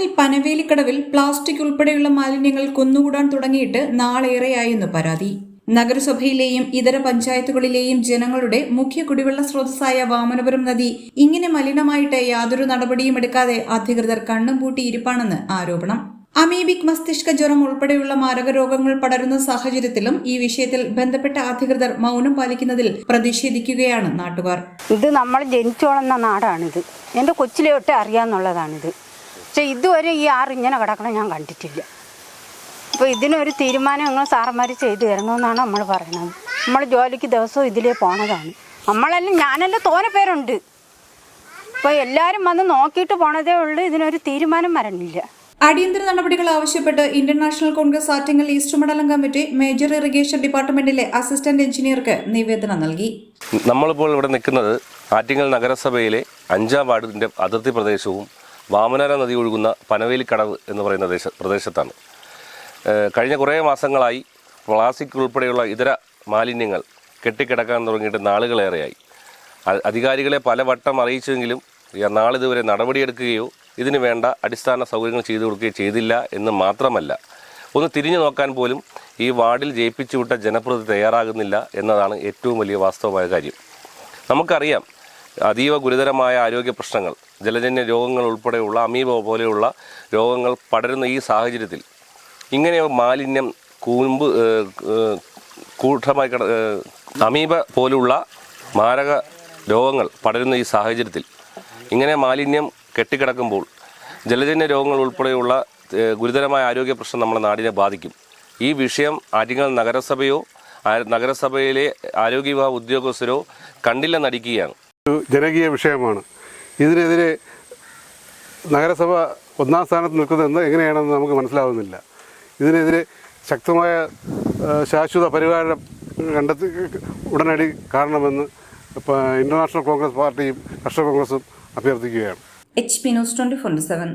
Attingal പനവേലിക്കടവിൽ plastic ഉൾപ്പെടെയുള്ള മാലിന്യങ്ങൾ കുന്നുകൂടാൻ തുടങ്ങിയിട്ട് നാളേറെയായെന്ന് പരാതി. നഗരസഭയിലെയും ഇതര പഞ്ചായത്തുകളിലെയും ജനങ്ങളുടെ മുഖ്യ കുടിവെള്ള സ്രോതസ്സായ വാമനപുരം നദി ഇങ്ങനെ മലിനമായിട്ട് യാതൊരു നടപടിയും എടുക്കാതെ അധികൃതർ കണ്ണും പൂട്ടി ഇരിപ്പാണെന്ന് ആരോപണം. അമീബിക് മസ്തിഷ്ക ജ്വരം ഉൾപ്പെടെയുള്ള മാരക രോഗങ്ങൾ പടരുന്ന സാഹചര്യത്തിലും ഈ വിഷയത്തിൽ ബന്ധപ്പെട്ട അധികൃതർ മൗനം പാലിക്കുന്നതിൽ പ്രതിഷേധിക്കുകയാണ് നാട്ടുകാർ. ഇത് നമ്മൾ ജനിച്ചോളുന്ന നാടാണിത്. എന്റെ കൊച്ചിലെ ഒട്ടേ അറിയാമെന്നുള്ളതാണിത് പക്ഷെ ഇതുവരെ ഈ ആറ് ഇങ്ങനെ കിടക്കണം ഞാൻ കണ്ടിട്ടില്ല. അപ്പോൾ ഇതിനൊരു തീരുമാനം ഞങ്ങൾ സാറന്മാർ ചെയ്തു തരണമെന്നാണ് നമ്മൾ പറയുന്നത്. നമ്മൾ ജോലിക്ക് ദിവസവും ഇതിലേ പോണതാണ്. നമ്മളെല്ലാം ഞാനെല്ലാം തോനെ പേരുണ്ട്. അപ്പോൾ എല്ലാരും വന്ന് നോക്കിയിട്ട് പോണതേ ഉള്ളൂ. ഇതിനൊരു തീരുമാനം വരണില്ല. അടിയന്തര നടപടികൾ ആവശ്യപ്പെട്ട് Indian National Congress Attingal east മണ്ഡലം കമ്മിറ്റി മേജർ ഇറിഗേഷൻ ഡിപ്പാർട്ട്മെന്റിലെ അസിസ്റ്റന്റ് എഞ്ചിനീയർക്ക് നിവേദനം നൽകി. നമ്മളിപ്പോൾ ഇവിടെ നിൽക്കുന്നത് ആറ്റിങ്ങൽ നഗരസഭയിലെ അഞ്ചാം വാർഡിന്റെ അതിർത്തി പ്രദേശവും വാമനാര നദി ഒഴുകുന്ന പനവേലിക്കടവ് എന്ന് പറയുന്ന ദേശ പ്രദേശത്താണ്. കഴിഞ്ഞ കുറേ മാസങ്ങളായി പ്ലാസ്റ്റിക് ഉൾപ്പെടെയുള്ള ഇതര മാലിന്യങ്ങൾ കെട്ടിക്കിടക്കാൻ തുടങ്ങിയിട്ട് നാളുകളേറെയായി. അധികാരികളെ പലവട്ടം അറിയിച്ചെങ്കിലും നാളിതുവരെ നടപടിയെടുക്കുകയോ ഇതിന് വേണ്ട അടിസ്ഥാന സൗകര്യങ്ങൾ ചെയ്തു കൊടുക്കുകയോ ചെയ്തില്ല എന്ന് മാത്രമല്ല. ഒന്ന് തിരിഞ്ഞു നോക്കാൻ പോലും ഈ വാർഡിൽ ജയിപ്പിച്ചു വിട്ട ജനപ്രതി തയ്യാറാകുന്നില്ല എന്നതാണ് ഏറ്റവും വലിയ വാസ്തവമായ കാര്യം. നമുക്കറിയാം അതീവ ഗുരുതരമായ ആരോഗ്യ പ്രശ്നങ്ങൾ ജലജന്യ രോഗങ്ങൾ ഉൾപ്പെടെയുള്ള അമീബ പോലെയുള്ള രോഗങ്ങൾ പടരുന്ന ഈ സാഹചര്യത്തിൽ ഇങ്ങനെ മാലിന്യം കൂമ്പ് കൂട്ടമായി കിട അമീബ പോലുള്ള മാരക രോഗങ്ങൾ പടരുന്ന ഈ സാഹചര്യത്തിൽ ഇങ്ങനെ മാലിന്യം കെട്ടിക്കിടക്കുമ്പോൾ ജലജന്യ രോഗങ്ങൾ ഉൾപ്പെടെയുള്ള ഗുരുതരമായ ആരോഗ്യ പ്രശ്നം നമ്മുടെ നാടിനെ ബാധിക്കും. ഈ വിഷയം ആറ്റിങ്ങൽ നഗരസഭയോ നഗരസഭയിലെ ആരോഗ്യ വിഭാഗ ഉദ്യോഗസ്ഥരോ കണ്ടില്ലെന്നടിക്കുകയാണ്. ഒരു ജനകീയ വിഷയമാണ്. ഇതിനെതിരെ നഗരസഭ ഒന്നാം സ്ഥാനത്ത് നിൽക്കുന്നതെന്ന് എങ്ങനെയാണെന്ന് നമുക്ക് മനസ്സിലാവുന്നില്ല. ഇതിനെതിരെ ശക്തമായ ശാശ്വത പരിഹാരം കണ്ടെത്തി ഉടനടി കാണണമെന്ന് ഇപ്പോൾ ഇന്റർനാഷണൽ കോൺഗ്രസ് പാർട്ടിയും കർഷക കോൺഗ്രസും അഭ്യർത്ഥിക്കുകയാണ്. H P news twenty four seven.